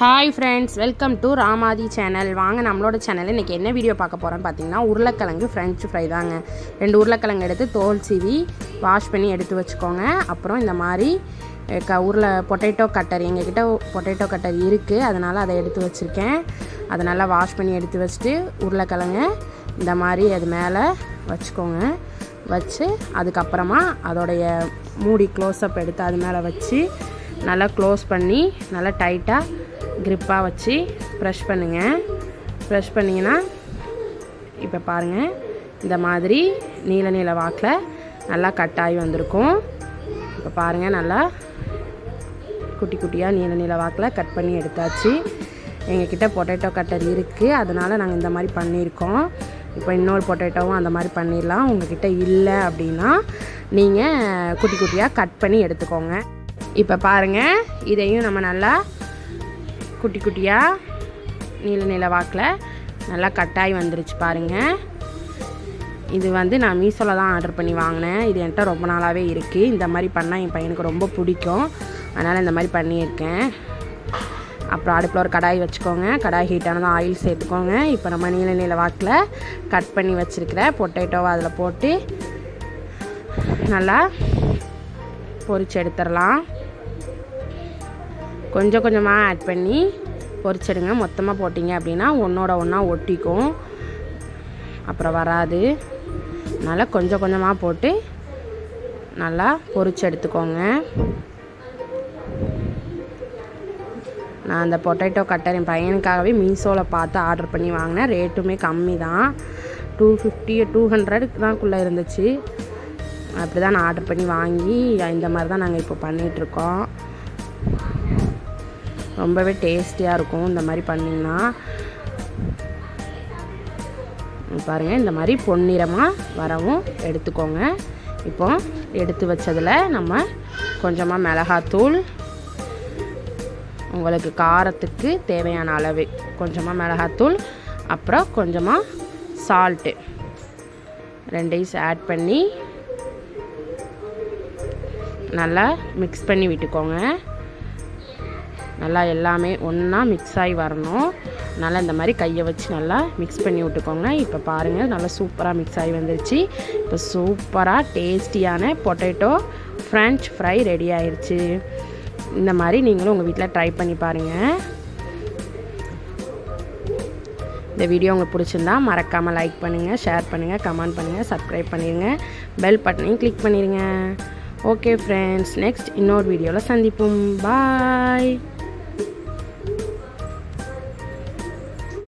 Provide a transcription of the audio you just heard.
Hi friends welcome to Ramathi channel வாங்க நம்மளோட சேனலில் இன்றைக்கி என்ன வீடியோ பார்க்க போகிறோன்னு பார்த்தீங்கன்னா உருளைக்கிழங்கு ஃப்ரெஞ்சு ஃப்ரை தாங்க. ரெண்டு உருளைக்கிழங்கு எடுத்து தோல் சீவி வாஷ் பண்ணி எடுத்து வச்சுக்கோங்க. அப்புறம் இந்த மாதிரி க உருளை பொட்டேட்டோ கட்டர் எங்ககிட்ட பொட்டேட்டோ கட்டர் இருக்குது அதனால் அதை எடுத்து வச்சுருக்கேன். அதை நல்லா வாஷ் பண்ணி எடுத்து வச்சுட்டு உருளைக்கிழங்கு இந்த மாதிரி அது மேலே வச்சுக்கோங்க. வச்சு அதுக்கப்புறமா அதோடைய மூடி க்ளோஸ்அப் எடுத்து அது மேலே வச்சு நல்லா க்ளோஸ் பண்ணி நல்லா டைட்டாக க்ரிப்பாக வச்சு ப்ரெஷ் பண்ணுங்கள் ப்ரெஷ் பண்ணிங்கன்னா இப்போ பாருங்கள் இந்த மாதிரி நீல நீல வாக்கில் நல்லா கட் ஆகி வந்திருக்கும். இப்போ பாருங்கள் நல்லா குட்டி குட்டியாக நீல நீல வாக்கில் கட் பண்ணி எடுத்தாச்சு. எங்கக்கிட்ட பொட்டேட்டோ கட்டர் இருக்குது அதனால் நாங்கள் இந்த மாதிரி பண்ணியிருக்கோம். இப்போ இன்னொரு பொட்டேட்டோவும் அந்த மாதிரி பண்ணிடலாம். உங்ககிட்ட இல்லை அப்படின்னா நீங்கள் குட்டி குட்டியாக கட் பண்ணி எடுத்துக்கோங்க. இப்போ பாருங்கள் இதையும் நம்ம நல்லா குட்டி குட்டியாக நீல நீல வாக்கில். நல்லா கட்டாயி வந்துருச்சு பாருங்கள் இது வந்து நான் மீஷோவில் தான் ஆர்டர் பண்ணி வாங்கினேன். இது என்கிட்ட ரொம்ப நாளாகவே இருக்குது இந்த மாதிரி பண்ணால் என் பையனுக்கு ரொம்ப பிடிக்கும். அதனால் இந்த மாதிரி பண்ணியிருக்கேன். அப்புறம் அடுப்பில் ஒரு கடாய் வச்சுக்கோங்க. கடாய் ஹீட்டானதும் ஆயில் சேர்த்துக்கோங்க. இப்போ நம்ம நீல நீல வாக்கில் கட் பண்ணி வச்சுருக்கிற பொட்டேட்டோவை அதில் போட்டு நல்லா பொறிச்சு எடுத்துடலாம். கொஞ்சம் கொஞ்சமாக ஆட் பண்ணி பொரிச்சிடுங்க. மொத்தமாக போட்டிங்க அப்படின்னா ஒன்றோட ஒன்றா ஒட்டிக்கும். அப்புறம் வராது. அதனால் கொஞ்சம் கொஞ்சமாக போட்டு நல்லா பொரிச்சு எடுத்துக்கோங்க. நான் அந்த பொட்டேட்டோ கட்டர் என் பையனுக்காகவே மீஷோவில் பார்த்து ஆர்டர் பண்ணி வாங்கினேன். ரேட்டுமே கம்மி தான் டூ ஃபிஃப்டி டூ ஹண்ட்ரடுக்கு தான்க்குள்ளே இருந்துச்சு. அப்படி தான் நான் ஆர்டர் பண்ணி வாங்கி இந்த மாதிரி தான் நாங்கள் இப்போ பண்ணிகிட்ருக்கோம் ரொம்பவே டேஸ்டியாக இருக்கும் இந்த மாதிரி பண்ணிங்கன்னா. பாருங்கள் இந்த மாதிரி பொன்னிறமாக வரவும் எடுத்துக்கோங்க. இப்போ எடுத்து வச்சதில் நம்ம கொஞ்சமாக மிளகாத்தூள் உங்களுக்கு காரத்துக்கு தேவையான அளவு கொஞ்சமாக மிளகாத்தூள் அப்புறம் கொஞ்சமாக சால்ட்டு ரெண்டையும் ஆட் பண்ணி நல்லா மிக்ஸ் பண்ணி விட்டுக்கோங்க. நல்லா எல்லாமே ஒன்றா மிக்ஸ் ஆகி வரணும். நல்லா இந்த மாதிரி கையை வச்சு நல்லா மிக்ஸ் பண்ணி விட்டுக்கோங்க. இப்போ பாருங்கள் நல்லா சூப்பராக மிக்ஸ் ஆகி வந்துருச்சு. இப்போ சூப்பராக டேஸ்டியான பொட்டேட்டோ ஃப்ரெஞ்ச் ஃப்ரை ரெடி ஆயிடுச்சு இந்த மாதிரி நீங்களும் உங்கள் வீட்டில் ட்ரை பண்ணி பாருங்கள் இந்த வீடியோ உங்களுக்கு பிடிச்சிருந்தா மறக்காமல் லைக் பண்ணுங்கள் ஷேர் பண்ணுங்கள் கமெண்ட் பண்ணுங்கள் சப்ஸ்கிரைப் பண்ணிடுங்க பெல் பட்டனையும் கிளிக் பண்ணிடுங்க ஓகே ஃப்ரெண்ட்ஸ் நெக்ஸ்ட் இன்னொரு வீடியோவில் சந்திப்போம். பாய்